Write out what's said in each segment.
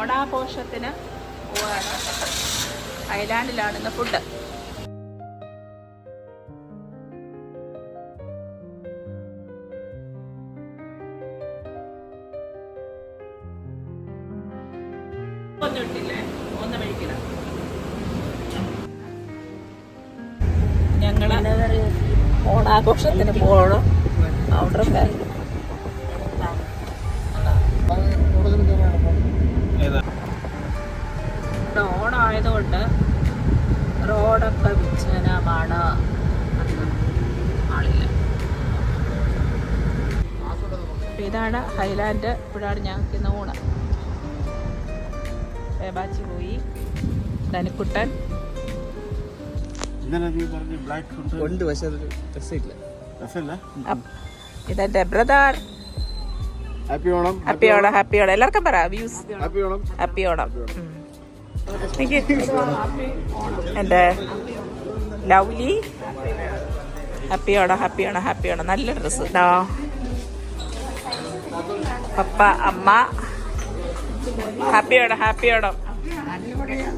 ഓണാഘോഷത്തിന് പോവാണ്. അയലാൻഡിലാണ് ഇന്ന് ഫുഡ് ഒന്നും ഓണാഘോഷത്തിന് പോകണം. അവിടെ ഓണമായതുകൊണ്ട് റോഡൊക്കെ വിച്ഛനമാണ് ആളില്ല. അപ്പൊ ഇതാണ് ഹൈലാൻഡ്. ഇപ്പോഴാണ് ഞങ്ങൾക്ക് ഇന്ന് ഊണ്. ബേബാച്ചി പോയി. ധനിക്കുട്ടൻ. ഉണ്ട്. പക്ഷെ അത് രസമില്ല. രസമല്ല? ഇതെന്റെ brother happy Onam happy Onam happy Onam. എല്ലാവർക്കും പറ views happy Onam. Happy Onam. എനിക്ക് എന്റെ ലവ്ലി ആണോ ഹാപ്പി ആണോ നല്ല ഡ്രസ്സ് ഇതാ പപ്പ അമ്മ. ഹാപ്പി ആണോ ഹാപ്പി ആണോ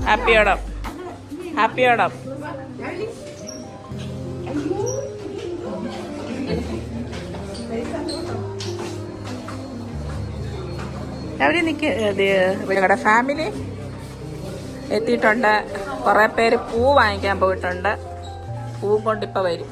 ഹാപ്പി ആണോ ഹാപ്പി ആണോ അവിടെ നിൽക്കുക ഞങ്ങളുടെ ഫാമിലി? എത്തിയിട്ടുണ്ട്. കുറേ പേര് പൂ വാങ്ങിക്കാൻ പോയിട്ടുണ്ട്. പൂ കൊണ്ടിപ്പോൾ വരും.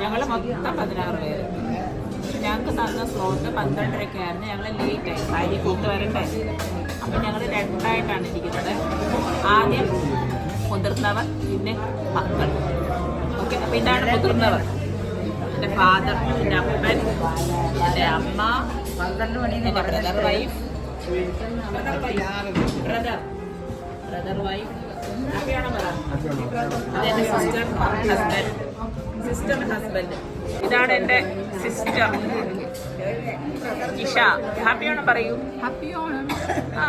ഞങ്ങൾ മൊത്തം പതിനാറ് പേര്. ഞങ്ങൾക്ക് തന്ന സ്ലോട്ട് പന്ത്രണ്ടരയ്ക്കായിരുന്നു ഞങ്ങൾ ലേറ്റായി അരി കൂട്ട് വരണ്ടേ അപ്പം ഞങ്ങൾ രണ്ടായിട്ടാണ് ഇരിക്കുന്നത്. ആദ്യം മുതിർന്നവർ പിന്നെ മക്കൾ. ഓക്കെ അപ്പം ഇതാണ് മുതിർന്നവർ. എന്റെ ഫാദർ എന്റെ അപ്പൻ എന്റെ അമ്മ എന്റെ brother wife brother brother wife ഹാപ്പിയാണോ പറ സിസ്റ്റർ ഹസ്ബൻഡ് സിസ്റ്റർ ഹസ്ബൻഡ് ഇതാണ് എന്റെ സിസ്റ്റർ ഇഷ. ഹാപ്പി ഓണം പറയൂ? ഹാപ്പി ഓണം ആ.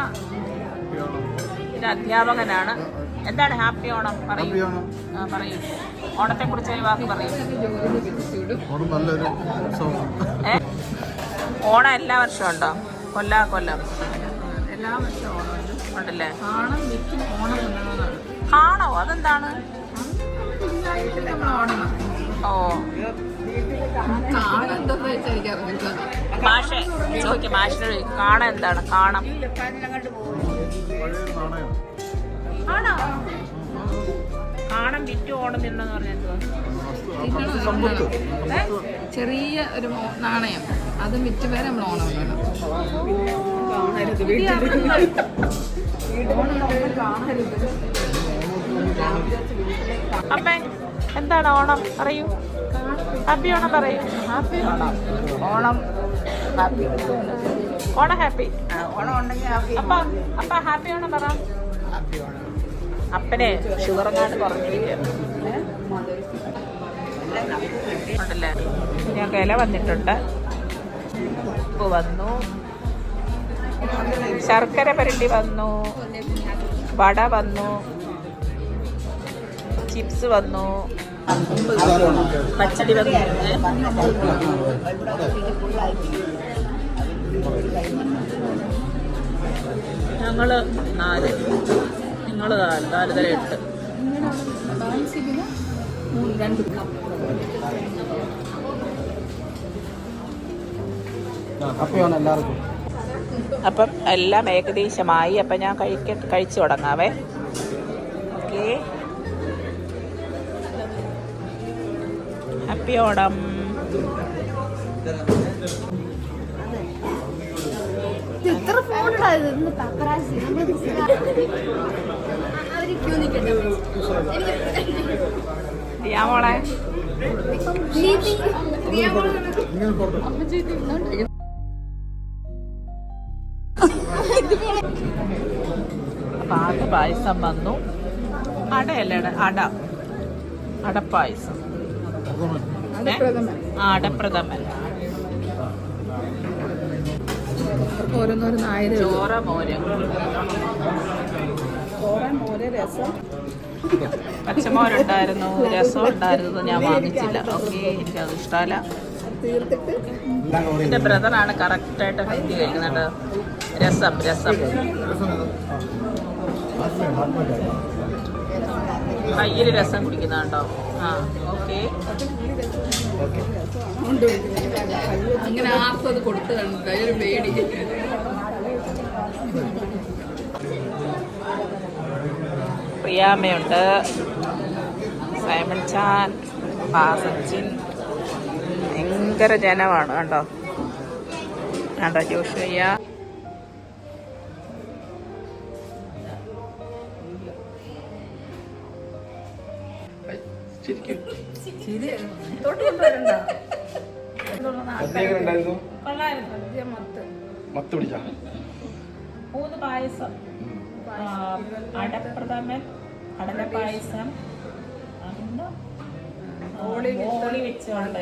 ഇത് അധ്യാപകനാണ്. എന്താണ് ഹാപ്പി ഓണം പറയൂ? ആ പറയൂ. ഓണത്തെ കുറിച്ച് ഒരു വാക്ക് പറയൂ. ഓണം ഓണം എല്ലാ വർഷവും ഉണ്ടോ? കൊല്ലാ കൊല്ലം? എല്ലാ വർഷവും ഓണമുണ്ട് ഉണ്ടല്ലേ? ഓണം ഓണം ആണോ? അതെന്താണ്? ഓ. കാണാൻ എന്താന്ന് വെച്ചാൽ എനിക്ക് അറിഞ്ഞില്ല മാഷെ ചോദിക്കും മാഷിനോട് കാണ എന്താണ്? കാണം. ആണോ കാണം വിറ്റു ഓണം എന്തുവാ? വസ്തു ചെറിയ ഒരു നാണയം. അത് വിറ്റ് പേരെ നമ്മൾ ഓണം അമ്മേ എന്താണ് ഓണം? പറയൂ ഹാപ്പി ഓണം പറയും. Happy Onam. Onam happy Onam happy Onam ഉണ്ടെങ്കിൽ ഹാപ്പി അപ്പ അപ്പ ഹാപ്പി ഓണം പറ. ഹാപ്പി ഓണം. അപ്പനെ ഷുഗർ എങ്ങാണ്ട് കുറഞ്ഞിരിക്കുകയാണ് ഉണ്ടല്ലേ? ഞങ്ങൾക്ക് ഇല വന്നിട്ടുണ്ട്. ഉപ്പ് വന്നു. ശർക്കര പരണ്ടി വന്നു. വട വന്നു. ചിപ്സ് വന്നു. പച്ചടി ഞങ്ങൾ നാല്. നിങ്ങൾ നാല്. നാല് തര എട്ട്. രണ്ട് എല്ലാവർക്കും. അപ്പം എല്ലാം ഏകദേശമായി. അപ്പം ഞാൻ കഴിക്ക കഴിച്ചു തുടങ്ങാവേ. ഓക്കെ. ഹാപ്പി ഓണം ഇത്ര ഇന്ന് അവർ ക്യൂ നിൽക്കട്ടെ മോളെ. പുറത്ത് അപ്പൊ ആദ്യ പായസം വന്നു. അടയല്ലേ അട? അട. അടപ്പായസം ഏ? ആ അടപ്രഥമൻ ഓരോന്നോരോന്നായത് ചോറ മോര്. പച്ചമോരുണ്ടായിരുന്നു രസം. ഉണ്ടായിരുന്നു ഞാൻ വാങ്ങിച്ചില്ല. ഓക്കെ എനിക്ക് അത് ഇഷ്ടമല്ല എന്റെ ബ്രദറാണ് കറക്റ്റായിട്ട് ഹെൽത്തി കഴിക്കുന്നുണ്ട് രസം രസം. കയ്യിൽ രസം കുടിക്കുന്നുണ്ടോ? ആ ഓക്കെ. അങ്ങനെ ആർക്കും അത് കൊടുത്തു കണ്ടു പേടി. പ്രിയാമ്മയുണ്ട്. സൈമൺ ചാൻ പാസച്ചിൻ ഭയങ്കര ജനമാണ് കേട്ടോ കേട്ടോ ജോഷയ്യ മത്ത്. പിടിച്ചാ? മൂന്ന് പായസം. ആ, അടപ്രഥമൻ കടല പായസം എന്താ? ഓളി വെച്ചുകൊണ്ട്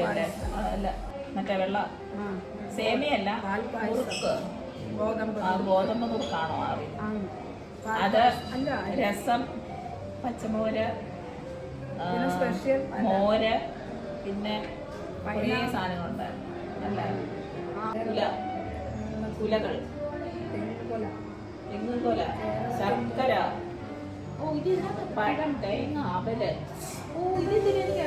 അല്ല മറ്റേ വെള്ള സേമിയല്ല മുറുക്ക്. ഗോതമ്പ് മുറുക്കാണോ അറിയും? അത് രസം പച്ചമോര് ആ, മോര് പിന്നെ കുറേ സാധനങ്ങളുണ്ടായിരുന്നു. അല്ല? കുല കുലകൾ ശർക്കര. ഓ ഇത് ഇതിനകത്ത് പഴം തേങ്ങ അവൽ ഓ ഇത് ഇതിനെനിക്ക്